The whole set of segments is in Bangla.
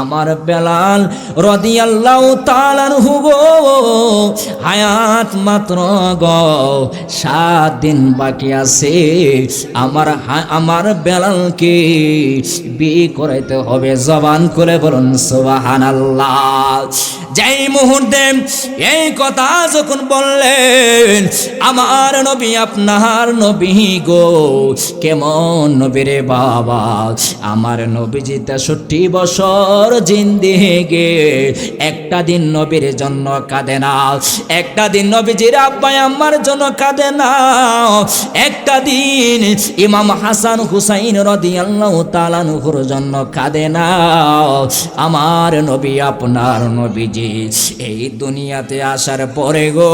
আমার বেলাল রদিয়াল্লাহ তালানহু গো, হায়াত মাত্র গো, সাত দিন বাকি আছে। আমার আমার বেলালকে বিয়ে করাইতে হবে, জবান করে বলুন সোবাহান আল্লাহ যেই মুহূর্তে এই কথা যখন বললেন, আমার নবী আপনার নবী গো, কেমন নবীরে বাবা? আমার নবীজি তেষট্টি বছর জিন্দিগে একটা দিন নবীর জন্য কাঁদে না। একটা দিন নবীজির আব্বাই আমার জন্য কাঁদে না। একটা দিন ইমাম হাসান হুসাইন রদিয়াল্লাহু তালানুহুর জন্য কাঁদে না। আমার নবী, আপনার নবীজি, এই দুনিয়াতে আসার পরে গো,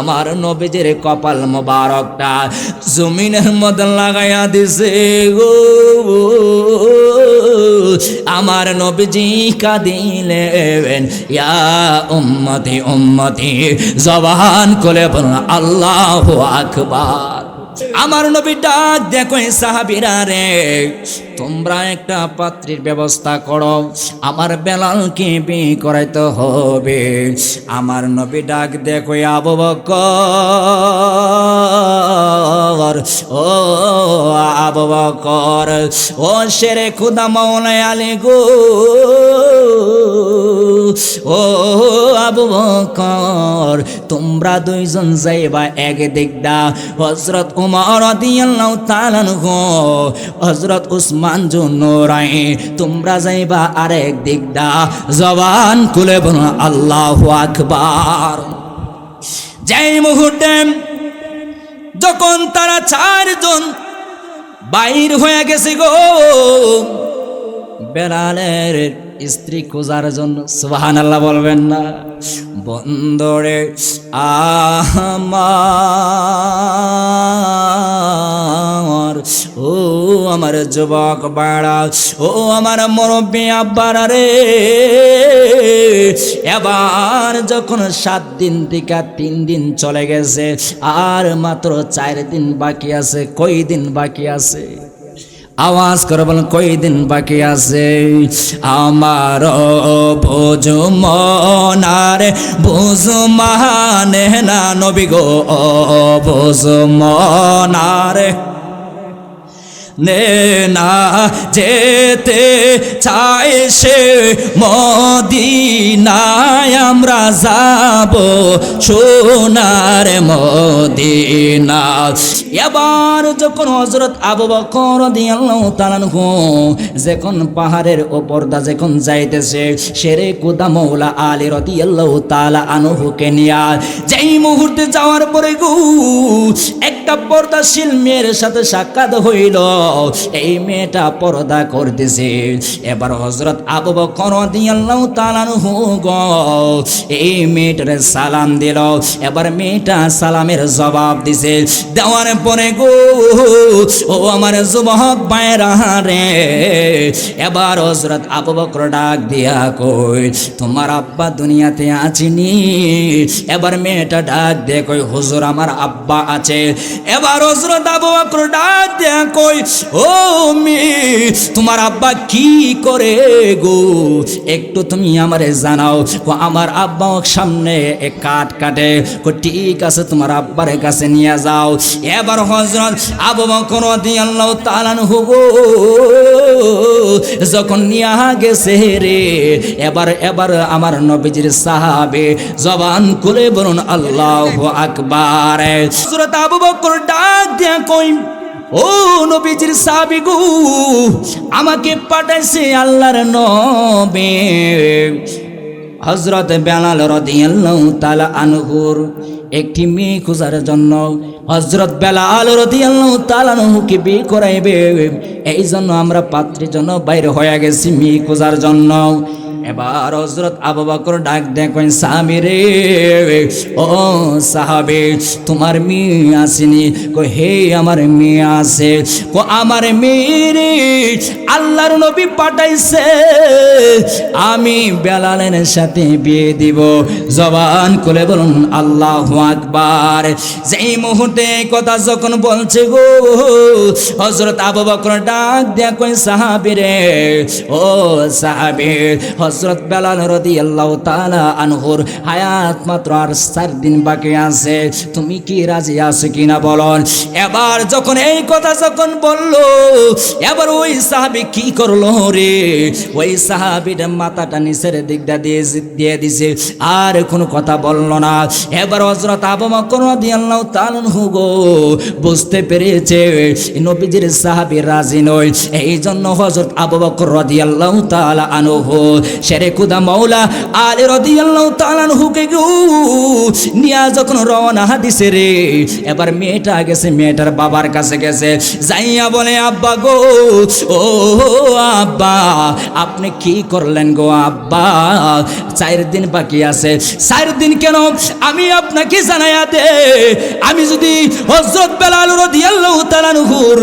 আমার নবীজির কপাল মোবারকটা জমিনের মধ্যে লাগাইয়া দিছে গো। আমার নবীজি কাঁদিলেন ইয়া উম্মতি উম্মতি জবান করে বলুন আল্লাহ আকবার। আমার নবী ডাক দেখো সাহাবিরা রে, তোমরা একটা পাত্রীর ব্যবস্থা করো, আমার বেলালকে বিয়ে করাইতে হবে। আমার নবী ডাক দেখো আবু বকর, ও আবু বকর, ও শেরে খুদা মৌলায় আলী গো। ও আবু বকর, তোমরা দুইজন যাইবা এক দিক দা হজরত উমর রাদিয়াল্লাহু তাআলা আনহু হজরত উসমান জুনুরাই, তোমরা যাইবা আরেক দিক দা জবান খুলে বলো আল্লাহু আকবার। যেই মুহূর্তে যখন তারা চারজন বাইর হয়ে গেছে গো, বেলালের স্ত্রী খোঁজার জন্য সুবাহান আল্লাহ বলবেন না। বন্দরে আমার, ও আমার যুবক বাড়া, ও আমার মুরব্বী আব্বারা রে এবার যখন সাত দিন থেকে তিন দিন চলে গেছে, আর মাত্র চার দিন বাকি আছে কই দিন বাকি আছে? আওয়াজ করে বলেন, কয়দিন বাকি আছে? আমার বোঝ মনারে, বুঝু মহানে না নবী গো, বোঝ মনারে। নে যেতে চাই সে মদিনায় আমরা যাব সোনার মদিনা। এবার যখন হজরত আবু বকর রাদিয়াল্লাহু তাআলা আনহু যখন পাহাড়ের ওপর দা যখন যাইতেছে শেরে কুদা মৌলা আলী রাদিয়াল্লাহু তাআলা আনহুকে নিয়া যেই মুহূর্তে যাওয়ার পরে গো একটা পর্দাশীল মেয়ের সাথে সাক্ষাৎ হইল। এই মেয়েটা পর্দা করতেছে। এবার হজরত আবু বকর রাদিয়াল্লাহু তাআলা আনহু গো, এই মেয়েটারে সালাম দিল। এবার মেয়েটা সালামের জবাব দিছে, দেওয়ার পরে গো, ও আমার যুবক বাইরা রে এবার হজরত আবু বকর ডাক দিয়া কই তোমার আব্বা দুনিয়াতে আছিনি? এবার মেয়েটা ডাক দিয়ে কই হুজুর, আমার আব্বা আছে। এবার হজরত আবু বকর ডাক দিয়া কই ও মি তোমার আব্বা কি করে গো? একটু তুমি আমারে জানাও ও আমার আব্বা সামনে এ কাট কাটে। কো ঠিক আছে, তোমার আব্বার কাছে নিয়ে যাও। এবার হজরত আবু বকর রাদিয়াল্লাহু তাআলা গো, যখন নিয়া গেছে রে, এবার এবার আমার নবীজির সাহাবে জবান খুলে বলুন, আল্লাহু আকবার। হযরত আবু বকর ডাক দিয়া কই ও নবীজির সাবিগু আমাকে পাঠাইছে আল্লাহর নবী। হজরত বেলাল রদিয়াল্লাহু তাআলা আনহুর একটি মেয়ে খোঁজার জন্য হজরত তাআলা আনহুকে বিয়ে করাইবে। এই জন্য আমরা পাত্রীর জন্য বাইরে হয়ে গেছি মেয়ে খোঁজার জন্য। এবার হজরত আবু ডাক দেখেন সাহাবি রে, ও সাহাবে, তোমার মেয়ে আসেনি? কো হে আমার মেয়ে আছে। কো আমার মেয়ে আল্লাহর নবী পাঠাইছে, আমি বেলালের সাথে বিয়ে দিব। জবান খুলে বলুন, আল্লাহ আকবার। যেই মুহূর্তে এই কথা যখন বলছে গো হজরত আবু বকর ডাক দেয়া কই সাহাবি রে, ও সাহাবি হজরত বেলাল রদি আল্লাহ তালা আনহুর হায়াত মাত্র আর চার দিন বাকি আছে, তুমি কি রাজি আছো কিনা বলন? এবার যখন এই কথা যখন বলল, এবার ওই সাহাবি কি করল রে? ওই সাহাবিটা মাথাটা নিচের দিকটা দিয়ে দিয়ে দিছে, আর কোনো কথা বলল না। এবার হজরত আবু বকর রাদিয়াল্লাহু তাআলা গো, বুঝতে পেরেছে? নবীজির সাহাবী রাজি নয়। এই জন্য হযরত আবু বকর রাদিয়াল্লাহু তাআলা আনহু, শেরে খুদা মাওলা আলী রাদিয়াল্লাহু তাআলা আনহুকে গো, নিয়া যখন রওনা দিছে রে, এবার মেয়েটা গেছে, মেয়েটার বাবার কাছে গেছে। যাইয়া বলে, আব্বা গো, ও আব্বা, আপনি কি করলেন গো আব্বা? চার দিন বাকি আছে। চার দিন কেন? আমি আপনাকে জানাইয়া দে। আমি যদি হজরত বেলাল রাদিয়াল্লাহু তাআলাহুর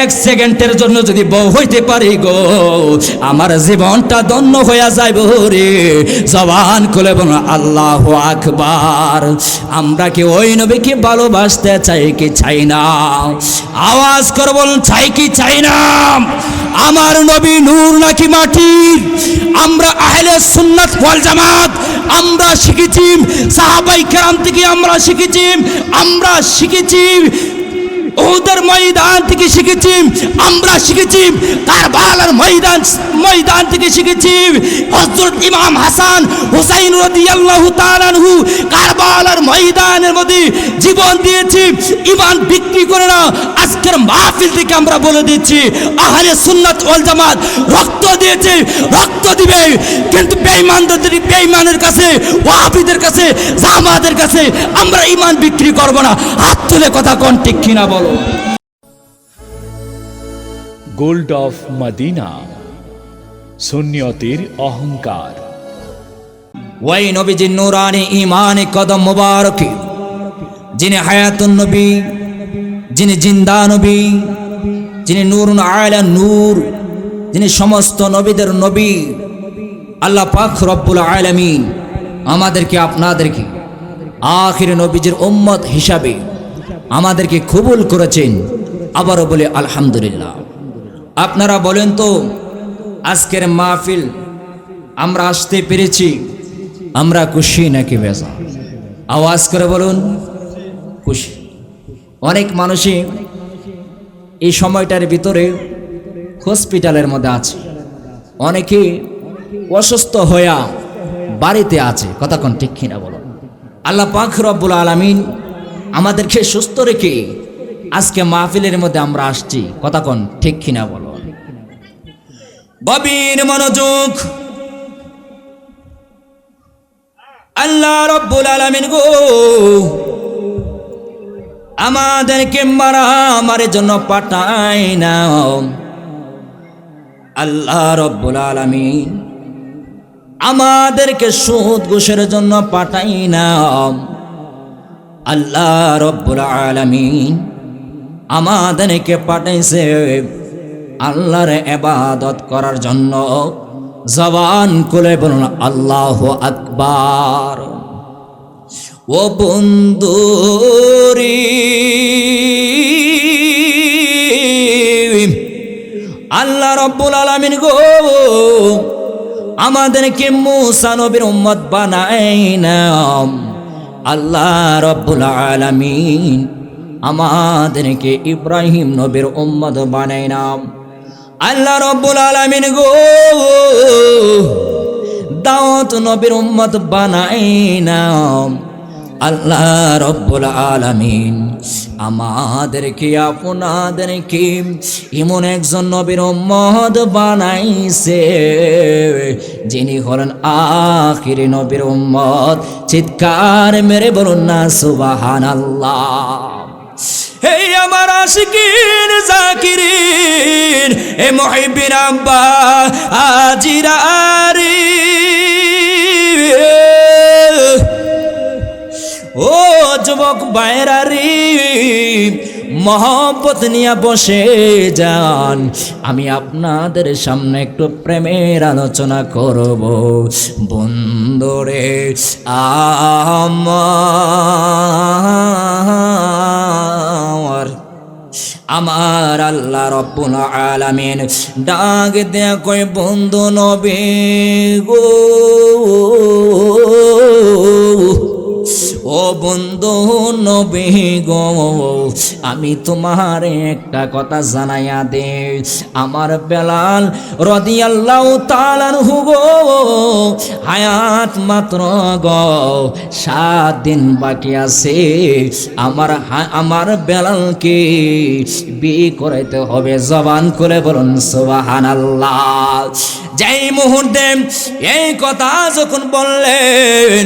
এক সেকেন্ডের জন্য যদি বউ হইতে পারি গো, আমার জীবনটা ধন্য হইয়া যাইব রে। জবান খুলে বলো আল্লাহু আকবার। আমরা কি ওই নবীকে ভালোবাসতে চাই কি চাই না? আওয়াজ করে বলুন, চাই কি চাই না? আমার নবী নূর নাকি মাটির আমরা আহলে সুন্নাত ওয়াল জামাত, আমরা শিখেছি, সাহাবাই কেরাম থেকে আমরা শিখেছি আমরা শিখেছি ওদের ময়দান থেকে শিখেছি, আমরা শিখেছি, কারবালার ময়দান ময়দান থেকে শিখেছি, হযরত ইমাম হাসান হুসাইন রাদিয়াল্লাহু তাআলা আনহু কারবালার ময়দানের মধ্যে জীবন দিয়েছি ইমান বিক্রি করে না আজকের মাহফিল থেকে আমরা বলে দিচ্ছি আহলে সুন্নাত ওয়াল জামাত রক্ত দিয়েছে রক্ত দিবে। কিন্তু বেঈমানদের বেঈমানের কাছে ওয়াহাবিদের কাছে জামাতের কাছে আমরা ইমান বিক্রি করব না। হাত তুলে কথা কোন ঠিক কিনা বলো। গোল্ড অফ মদিনা সুন্নিয়তের অহংকার। ওই নবীজির নুরানি ইমানে কদম মুবারকে যিনি হায়াতুন নবী যিনি জিন্দা নবী, যিনি নূরুন আয়লা নূর, যিনি সমস্ত নবীদের নবী, আল্লাহ পাক রব্বুল আলামিন আমাদেরকে আপনাদেরকে আখির নবীজির উম্মত হিসাবে আমাদেরকে কবুল করেছেন। আবারও বলে আলহামদুলিল্লাহ। আপনারা বলেন তো, আজকের মাহফিল আমরা আসতে পেরেছি, আমরা খুশি নাকি বেজা? আওয়াজ করে বলুন, খুশি। অনেক মানুষই এই সময়টার ভিতরে হসপিটালের মধ্যে আছে। অনেকে অসুস্থ হইয়া বাড়িতে আছে। কতক্ষণ ঠিক কিনা বলো। আল্লাহ পাক রব্বুল আলমিন আমাদেরকে সুস্থ রেখে আজকে মাহফিলের মধ্যে আমরা আসছি। কতক্ষণ ঠিক কিনা বলো। গভীর মনোযোগ। আল্লাহ রব্বুল আলামিন গো আমাদেরকে মারা মারে জন্য পাঠাই না আল্লাহ রব্বুল আলামিন আমাদেরকে সুদ ঘুষের জন্য পাঠাই না আল্লাহ রব্বুল আলামিন আমাদেরকে পাঠাইছে আল্লাহর এবাদত করার জন্য। জবান খুলে বলুন, আল্লাহ আকবার। ও বন্ধুরি, আল্লাহ রব্বুল আলামিন গো, আমাদেরকে মুসা নবীর উম্মত বানাই না আল্লাহ রব্বুল আলামিন আমাদেরকে ইব্রাহিম নবীর উম্মত বানাই নাম আল্লাহ রব্বুল আলামিন গো, দাওয়াত নবীর উম্মত বানাই নাম আল্লাহ রব্বুল আলামিন আমাদেরকে, আপনাদেরকে এমন একজন নবীর উম্মত বানাইছে, যিনি হলেন আখির নবীর উম্মত। চিৎকার মেরে বলুন না, সুবহানাল্লাহ। হে আমার আশিকিন, জাকিরিন, এ মহিবিন আব্বা আজিরারি যুবক বাইরারি মহব্বত নিয়ে বসে যান। আমি আপনাদের সামনে একটু প্রেমের আলোচনা করব। বন্ধুরে, আমার আমার আল্লাহ রব্বুল আলামিন ডাক দেয়া কই বন্ধু নবী গো ও বন্ধু নবী গো, আমি তোমার একটা কথা জানাইয়া দে আমার বেলাল রদিয়াল্লাহু তাআলার হুগো হায়াত মাত্র গো, সাত দিন বাকি আছে। আমার আমার বেলালকে বিয়ে করাইতে হবে, জবান করে বলুন, সুবহানাল্লাহ। যেই মুহূর্তে এই কথা যখন বললেন,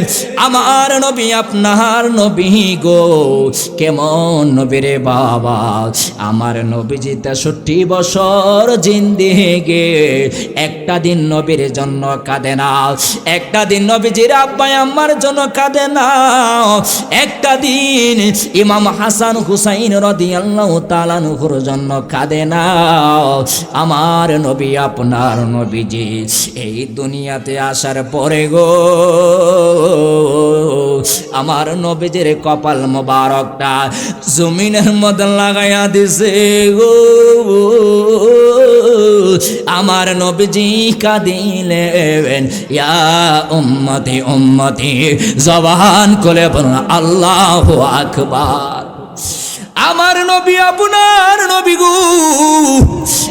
আমার নবী আপনার নবী গো, কেমন নবী রে বাবা? আমার নবীজি তেষট্টি বছর জিন্দিগে একটা দিন নবীর জন্য কাঁদে না, একটা দিন নবীজির আব্বাই আমার জন্য কাঁদে না। একটা দিন ইমাম হাসান হুসাইন রদিয়াল্লাহু তাআলার জন্য কাঁদে না। আমার নবী আপনার নবীজি এই দুনিয়াতে আসার পরে গো, আমার নবীজির কপাল মোবারকটা। জমিনের মধ্যে লাগাইয়া দিছে গো। আমার নবীজি কাঁদিলেন, ইয়া উম্মতি উম্মতি। জবান করে বলুন আল্লাহু আকবার। আমার নবী, আপনার নবী গো।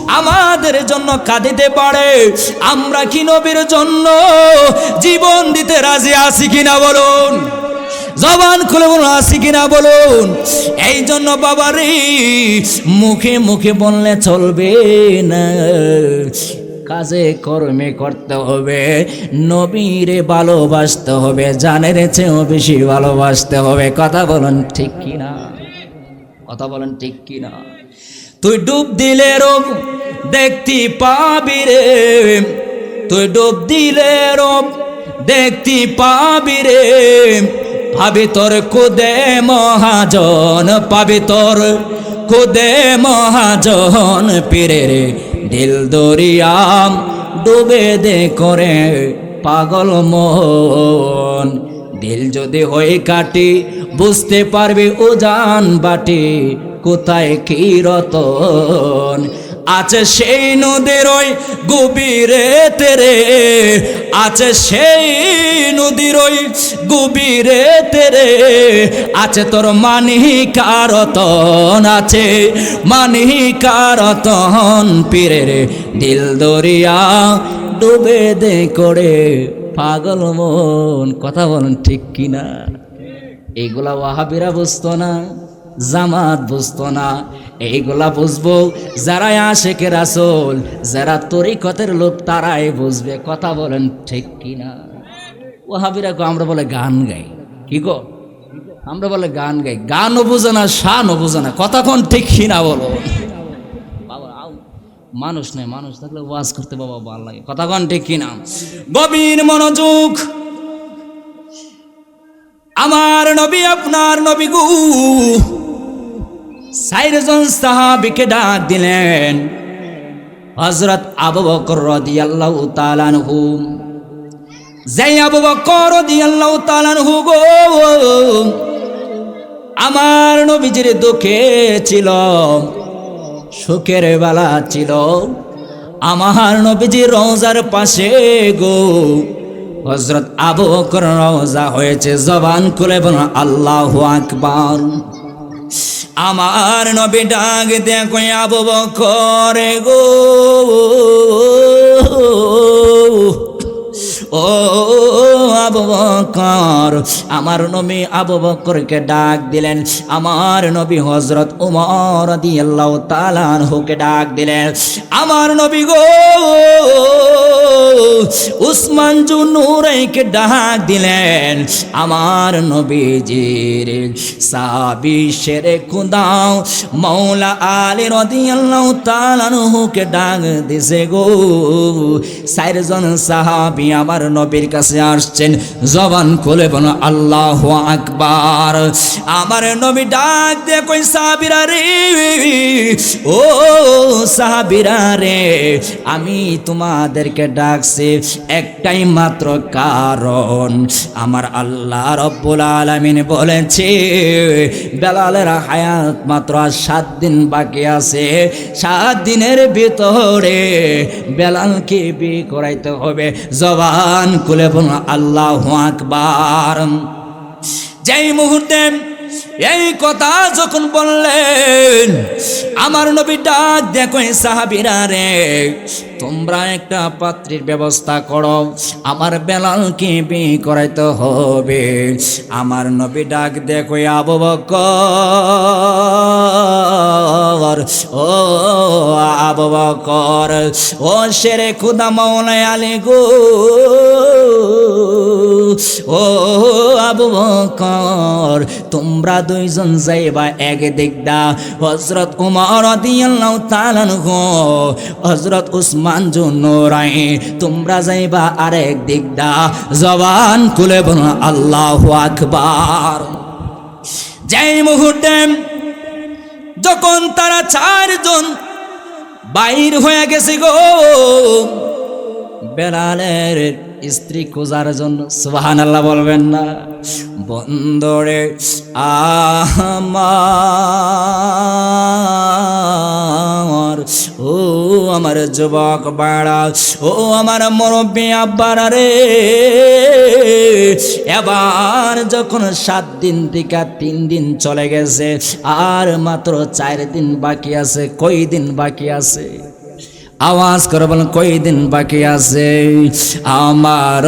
আমাদের জন্য কাঁদিতে পারে। আমরা কি নবীর জন্য জীবন দিতে রাজি আছি কিনা বলুন। জবান খুলে বলুন আসি কিনা বলুন? এই জন্য বাবারে, মুখে মুখে বললে চলবে না। কাজে কর্মে করতে হবে, নবীরে ভালোবাসতে হবে, জানের চেয়েও বেশি ভালোবাসতে হবে। কথা বলুন ঠিক কিনা? কথা বলেন ঠিক কিনা? তুই ডুব দিলে রব দেখতে পাবি রে। তুই ডুব দিলে রব দেখতে পাবি রে। পাবি তোর কুদে মহাজন, পাবি তোর কুদে মহাজন পীরে রে দিল দরিয়াম ডুবে দে করে পাগল মন দিল যদি হয়ে কাটি, বুঝতে পারবে ও জান বাটি, কোথায় কি রতন? আছে সেই নদীর ওই গভীরে তেরে, আছে সেই নদীর ওই গভীরে তেরে, আছে তোর মানি কারতন আছে মানি কারতন পীরে রে দিল দরিয়া ডুবে দে করে, পাগল মন, কথা বলেন ঠিক কিনা? এগুলা ওয়াহাবিরা বুঝতো না, জামাত বুঝতো না এইগুলা বুঝব? যারা আশেকের আসল যারা তরিকতের লোক তারাই বুঝবে। কথা বলেন ঠিক কিনা? ওয়াহাবিরা গো, আমরা বলে গান গাই। কি গো? আমরা বলে গান গাই। গানও বুঝে না, শানও বুঝে না। কথা কোন ঠিক কিনা বলো? মানুষ নেই মানুষ থাকলে ওয়াজ করতে বাবা ভালো লাগে। কথা কোন ঠিক কিনা? গভীর মনোযোগ। আমার নবী, আপনার নবী গু। সাইরজন সাহাবিকে ডাক দিলেন। হজরত আবু বকর রাদিয়াল্লাহু তাআলা আনহু। যেই আবু বকর রাদিয়াল্লাহু তাআলা আনহু গো, আমার নবীজির দুঃখে ছিল, সুখের বেলা ছিল। আমার নবীজি রোজার পাশে গো হজরত আবু বকর রোজা হয়েছে জবান খুলে বলুন, আল্লাহু আকবার। আমার নবী ডাক দেখো আবু বকর গো। বকর। আমার নবী আবু বকরকে ডাক দিলেন। আমার নবী হজরত উমর রাদিয়াল্লাহু তাআলা আনহুকে ডাক দিলেন। আমার নবী গো, উসমান জু নূরাইকে ডাক দিলেন। আমার নবীজির সাবি শেরে খুদাও মৌলা আলী রাদিয়াল্লাহু তাআলা আনহুকে ডাক দিছে গো। চারজন সাহাবী আমার নবীর কাছে আসছেন। জবান খুলে বলো, আল্লাহ আকবার। আমার নবী ডাক দিয়ে কই সাহাবীরা রে, ও সাহাবীরা রে, আমি তোমাদেরকে ডাকছি একটাই মাত্র কারণ। আমার আল্লাহ রব্বুল আলামিন বলেছে বেলালের হায়াত মাত্র আর সাত দিন বাকি আছে। সাত দিনের ভিতরে বেলালকে বিয়ে করাইতে হবে। জবান খুলে বলুন আল্লাহ আকবার যেই মুহূর্তে এই কথা যখন বললেন, আমার নবী ডাক, দেখো সাহাবিরা রে, তোমরা একটা পাত্রের ব্যবস্থা করো, আমার বেলালকে বিয়ে করাইতে হবে। আমার নবী ডাক, দেখো আবু বকর, ও আবু বকর, ও শেরে খুদা মৌলাই আলী গো, ও আবু বকর, তোমরা দুইজন যাইবা এক দিকদা হজরত উমর হজরত উসমান জুনুরাই, তোমরা যাইবা আরেক দিকদা জবান খুলে বলো আল্লাহু আকবার। যেই মুহূর্তে যখন তারা চারজন বাইর হয়ে গেছে গো, বেলালের স্ত্রী খোঁজার জন্য সুবাহান আল্লাহ বলবেন না। বন্দরে আমার, ও আমার যুবক বাড়া, ও আমার মুরব্বী আব্বার রে এবার যখন সাত দিন থেকে তিন দিন চলে গেছে, আর মাত্র চার দিন বাকি আছে কই দিন বাকি আছে? আওয়াজ করে বলেন, কয়দিন বাকি আছে? আমার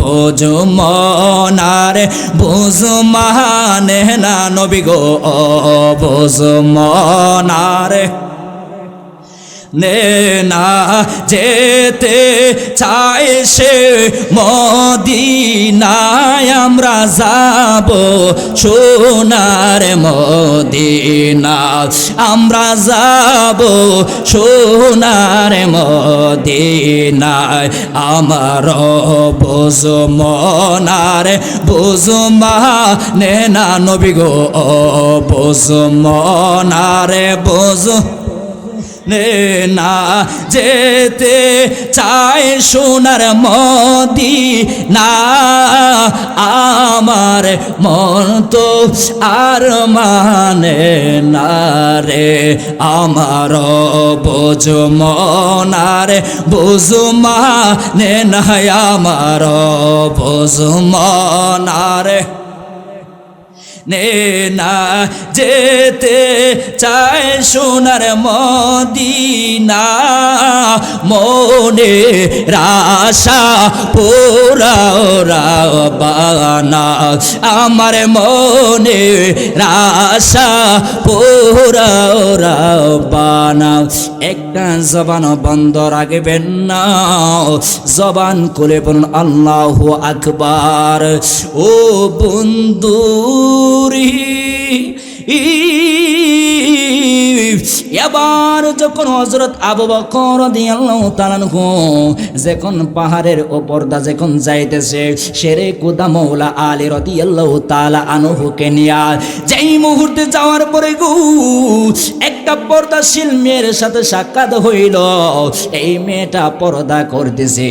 বুঝু মনারে, বুঝু মহানে না নবী গো, বুঝু মনারে। নে না যেতে চাই সে মদিনায়, আমরা যাব সোনার মদিনা আমরা যাব সোনার মদিনায়। আমার বোঝ মনার বোঝ মানে না নবী গো বোঝ মনারে নে যেতে চাই সোনার মদি না আমার মন তো আর মানে না রে, আমার বোঝ মনারে, বোঝ মানে না আমার বোঝ মনারে। নে না যেতে চায় সোনার মদিনা। মনে রাশা পোরাও রাবানা। আমার মনে রাশা পোরাও রাবানা। একটা জবান বন্ধ রাখবেন না। জবান করে বলুন, আল্লাহ আকবার। ও বন্ধুরি এবার যখন হজরত আবু বকর রাদিয়াল্লাহু তাআলা যখন পাহাড়ের ওপর দা যখন যাইতেছে শেরে কুদা মৌলা আলী রাদিয়াল্লাহু তাআলা আনহুকে নিয়া যেই মুহূর্তে যাওয়ার পরে গো, একটা পর্দাশীল মেয়ের সাথে সাক্ষাৎ হইল। এই মেয়েটা পর্দা করতেছে।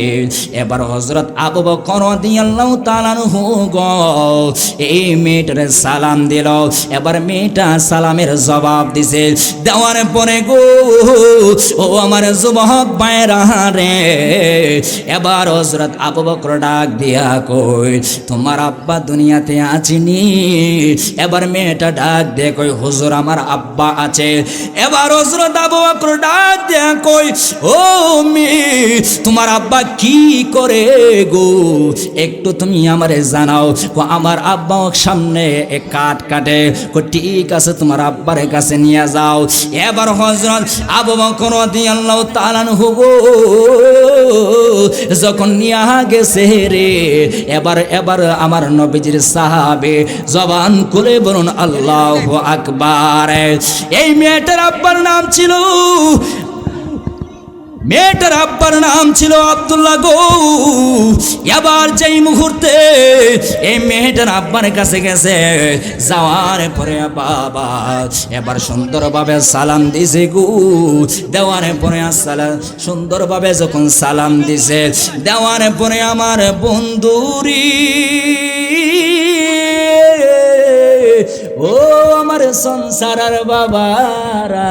এবার হজরত আবু বকর রাদিয়াল্লাহু তাআলা আনহু গো, এই মেয়েটারে সালাম দিল। এবার মেয়েটা সালামের জবাব দিছে দেওয়ার পরে গো, ও আমার যুবক বাইরা রে, এবার হজরত আবু বকর ডাক দিয়া কই তোমার আব্বা দুনিয়াতে আছিনি? এবার মেয়েটা ডাক দিয়ে কই হুজুর, আমার আব্বা আছে। এবার হজরত আবু বকর ডাক দিয়া কই ও মি তোমার আব্বা কি করে গো? একটু তুমি আমারে জানাও, কো আমার আব্বা সামনে এক কাট কাটে। কো ঠিক আছে, তোমার আব্বার কাছে নিয়ে যাও। এবার হজরত আবু বকর রাদিয়াল্লাহু তাআলা আনহু গো, যখন নিয়া গেছে রে, এবার এবার আমার নবীজির সাহাবে জবান খুলে বলুন, আল্লাহ আকবার। এই মেয়েটার আব্বার নাম ছিল মেয়েটার আব্বার নাম ছিল আব্দুল্লাহ গো। এবার যেই মুহূর্তে এই মেয়েটার আব্বার কাছে গেছে, যাওয়ার পরে বাবা এবার সুন্দরভাবে সালাম দিছে গু। দেওয়ার পরে সালাম সুন্দরভাবে যখন সালাম দিছে, দেওয়ার পরে আমার বন্ধুরি ও আমার সংসার বাবারা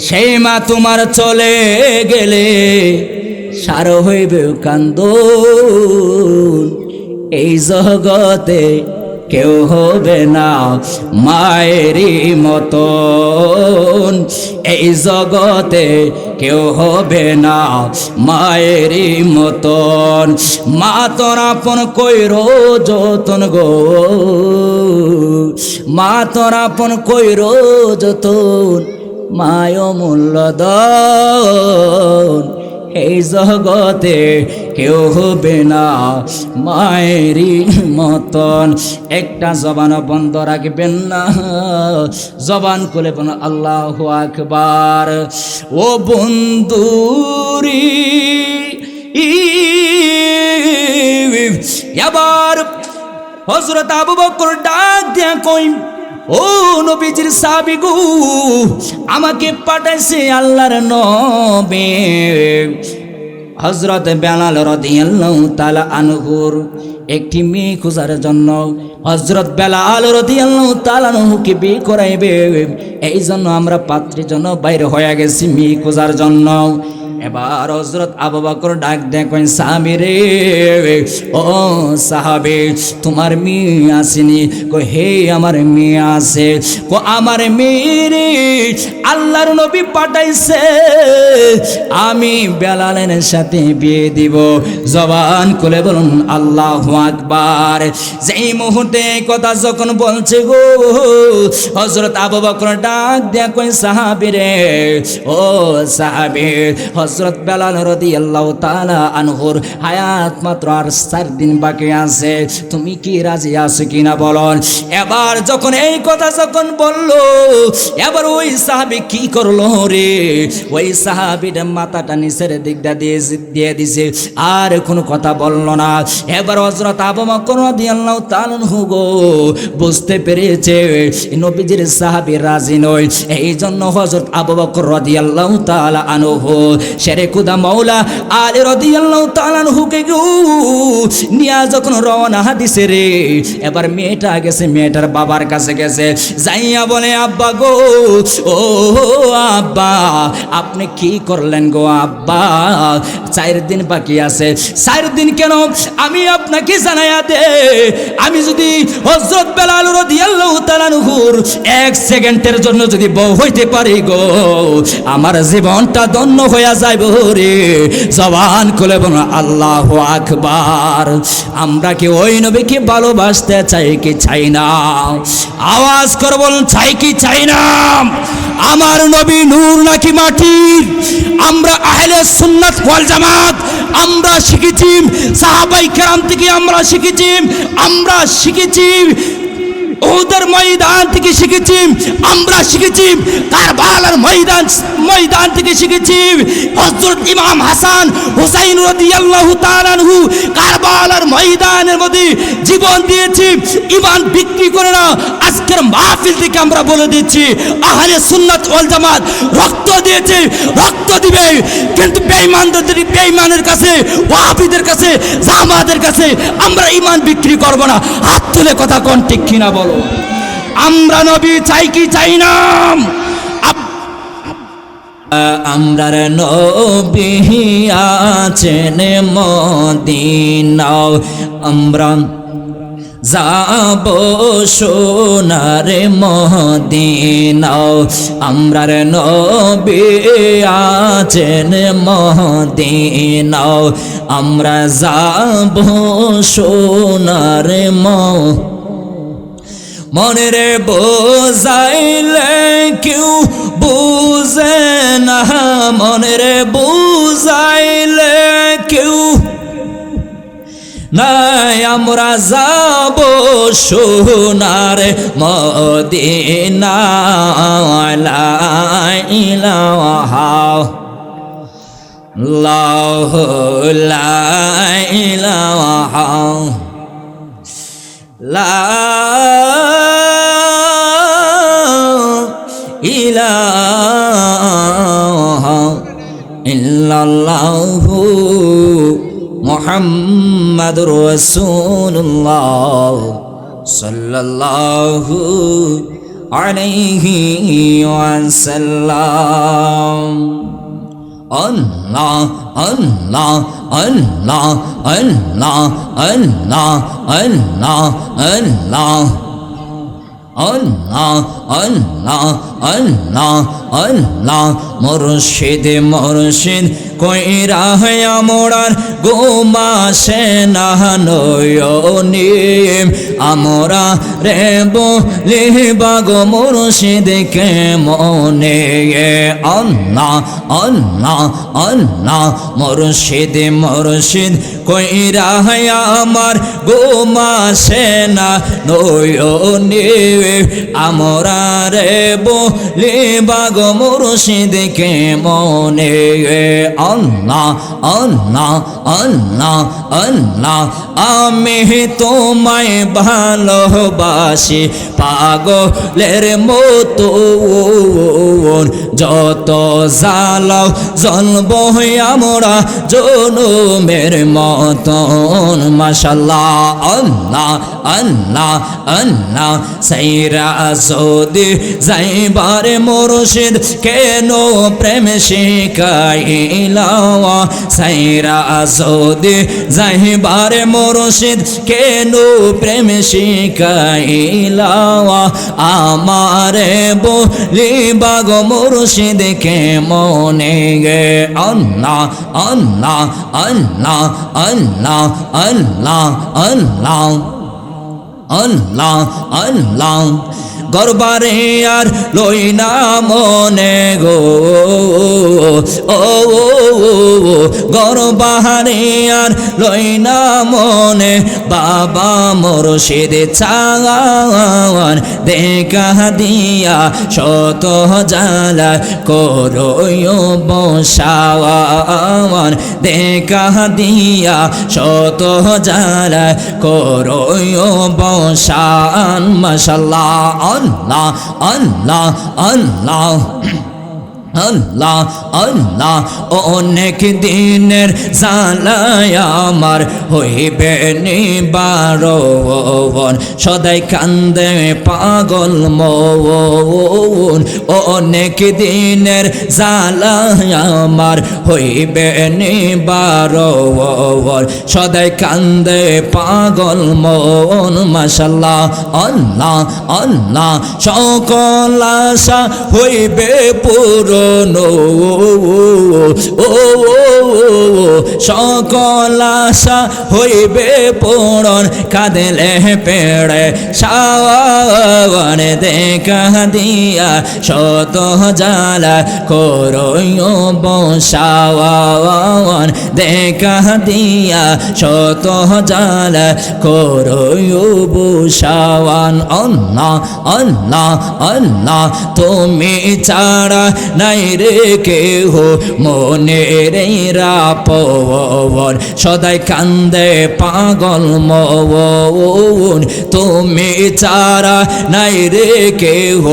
সেই মা তোমার চলে গেলে সার হইবে কান্দ এই জগতে কেউ হবে না মায়েরই মতন। এই জগতে কেউ হবে না মায়েরই মতন। মা তোর আপন কইর যতন গো। মা তোর আপন কইর যতন। মায় মূল্য এই জগতে কেউ হবে না মায়েরই মতন একটা জবান বন্ধ রাখবেন না জবান খুলে বলেন আল্লাহ আকবার ও বন্ধুরি এবার হজরত আবু বকর ডাক দিয়া কই ও নবীজির সাবি গো, আমাকে পাঠাইছে আল্লাহর নবে। হজরত বেলাল রদিয়াল্লাহু তাআলা আনহুর একটি মেয়ে খোঁজার জন্য হজরত বেলাল রদিয়াল্লাহু তাআলা আনহুকে বিয়ে করাইবে। এই জন্য আমরা পাত্রীর জন্য বাইরে হয়ে গেছি মেয়ে খোঁজার জন্য। এবার হজরত আবু বকর ডাক দেখেন সাহাবি রে, ও সাহাবে, তোমার মেয়ে আসেনি? কো হে আমার মেয়ে আছে। কো আমার মেয়ে আল্লাহর নবী পাঠাইছে, আমি বেলালের সাথে বিয়ে দিব। জবান খুলে বলুন, আল্লাহ আকবার। যেই মুহূর্তে কথা যখন বলছে গো হজরত আবু বকর ডাক দেখেন সাহাবি রে, ও সাহাবে হজরত বেলাল রদি আল্লাহ তালা আনহুর হায়াত মাত্র আর চার দিন বাকি আছে। তুমি কি রাজি আছো কিনা বলন এবার যখন এই কথা যখন বলল, এবার ওই সাহাবি কি করল রে? ওই সাহাবিটা মাথাটা নিচের দিকটা দিয়ে দিয়ে দিছে, আর কোনো কথা বলল না। এবার হজরত আবু বকর রাদিয়াল্লাহু তাআলা আনহু গো, বুঝতে পেরেছে, নবীজির সাহাবী রাজি নয়। এই জন্য হজরত আবু বকর রাদিয়াল্লাহু তাআলা আনহু শেরে খুদা মাওলা আলী রাদিয়াল্লাহু আনহুকে গো, নিয়া যখন রওনা দিছে রে, এবার মেয়েটা গেছে, মেয়েটার বাবার কাছে গেছে। যাইয়া বলে, আব্বা গো, ও আব্বা, আপনি কি করলেন গো আব্বা? চার দিন বাকি আছে। চার দিন কেন? আমি আপনাকে জানাইয়া দে। আমি যদি হজরত বেলাল রাদিয়াল্লাহু তাআলা আনহুর এক সেকেন্ডের জন্য যদি বউ হইতে পারি গো, আমার জীবনটা ধন্য হইয়া যাইব রে? জবান খুলে বল আল্লাহ আকবার। আমরা কি ওই নবীকে ভালোবাসতে চাই কি চাই না? আওয়াজ করে বলুন, চাই কি চাই না? আমার নবী নূর নাকি মাটির? আমরা আহলে সুন্নাত ওয়াল জামাত, আমরা শিখেছি, সাহাবাই কেরাম থেকে আমরা শিখেছি আমরা শিখেছি ওদের ময়দান থেকে শিখেছি, আমরা শিখেছি, কারবালার ময়দান ময়দান থেকে শিখেছি। হযরত ইমাম হাসান হুসাইন রাদিয়াল্লাহু তাআলা আনহু কারবালার ময়দানের মধ্যে জীবন দিয়েছি। ইমান বিক্রি করে না, আজকের মাহফিল থেকে আমরা বলে দিচ্ছি, আহলে সুন্নাত ওয়াল জামাত রক্ত দিয়েছে, রক্ত দিবে। কিন্তু বেঈমানদের, বেঈমানের কাছে, ওয়াহাবিদের কাছে, জামাতের কাছে আমরা ইমান বিক্রি করব না। হাত তুলে কথা কোন ঠিক কিনা বলো। আমরা নবী চাই কি চাই না? আমরার নবী আছেন মদিনাও। আমরা যাব সোনার মদিনাও। আমরার নবী আছেন মদিনাও। আমরা যাব সোনার মহ মনের বোঝাইলে কেউ বুঝে না। মনের বোঝাইলে কেউ নাই। আমরা যাব সোনার মদিনা লা ইলাহা লাহ ইল্লাল্লাহু মুহাম্মাদুর রাসূলুল্লাহ সাল্লাল্লাহু আলাইহি ওয়াসাল্লাম Allah, Allah, Allah, Allah, Allah, Allah, Allah. আল্লাহ আল্লাহ আল্লাহ আল্লাহ মুর্শিদ মুর্শিদ কইরা মোড়ার গোমাসে না নয়নিম আমরা রে বলি, বাগ মুর্শিদ, কে মনে আল্লাহ আল্লাহ আল্লাহ, মুর্শিদ মুর্শিদ, কইরা আমার গোমাসে না নয়নি আমরা রে বলি, বাগ মুর্শিদ, কে মনে আল্লাহ আল্লাহ আল্লাহ আল্লাহ আমি তোমায় ভালোবাসি। পাগলের মতো যত জালাও জন্ম আমরা জনমের মতন মাশাল্লাহ আল্লাহ আল্লাহ আল্লাহ সাইরা সৌদি যাইবারে মুর্শিদ কেন প্রেম সাইরা সৌদি যাইবারে মুর্শিদ কেন প্রেম শিখাইলাওয়া আমারে বলি বাগ মুর্শিদ কে মনে গে? আল্লাহ আল্লাহ আল্লাহ আল্লাহ আল্লাহ আল্লাহ। আল্লাহ আল্লাহ। গরবারে আর লই না মনে গো। ও গরবারে আর লই না মনে। বাবা মুর্শিদ চাওয়ান দেখা দিয়া শত জালা করো বসাওয়ান দেখা দিয়া শত জালা করো বসান মশাল্লাহ আল্লাহ আল্লাহ আল্লাহ। আল্লাহ আল্লাহ, অনেক দিনের জালায় আমার হইবে নিবারণ। সদাই কান্দে পাগল মন। অনেক দিনের জালায় আমার হইবে নিবারণ। সদাই কান্দে পাগল মন মাশাল্লাহ আল্লাহ আল্লাহ, সকল আশা হইবে পুরো ও সকল আশা হইবে পূরণ। কাঁদলে পেড়ে সাওয়ান দেখা দিয়া শত জালা করো বসাওয়ান। দেখা দিয়া শত জালা করো বসাওয়ান। আল্লাহ আল্লাহ আল্লাহ, তুমি ছাড়া নাই রে কেহ মনে রে রাপন সদাই কান্দে পাগল মন তুমি চারা নাই রে কেহ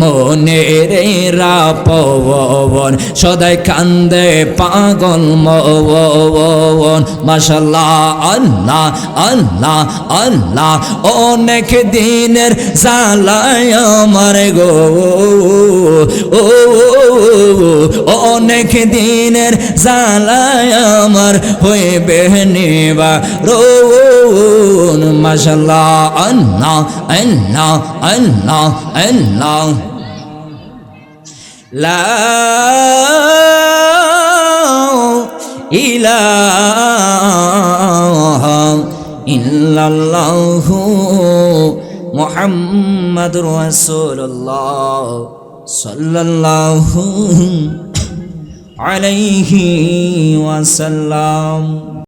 মনে রে রাপন সদাই কান্দে পাগল মন মাশাল্লাহ, আল্লাহ আল্লাহ আল্লাহ, অনেক দিনের জালায় আমার গো। ও অনেক দিনের জালায় আমার হইবে নেবা রোন মাশাল্লাহ আল্লাহ আল্লাহ আল্লাহ আল্লাহ। লা ইলাহা ইল্লাল্লাহু মুহাম্মাদুর রাসূলুল্লাহ। সাল্লাল্লাহু আলাইহি ওয়াসাল্লাম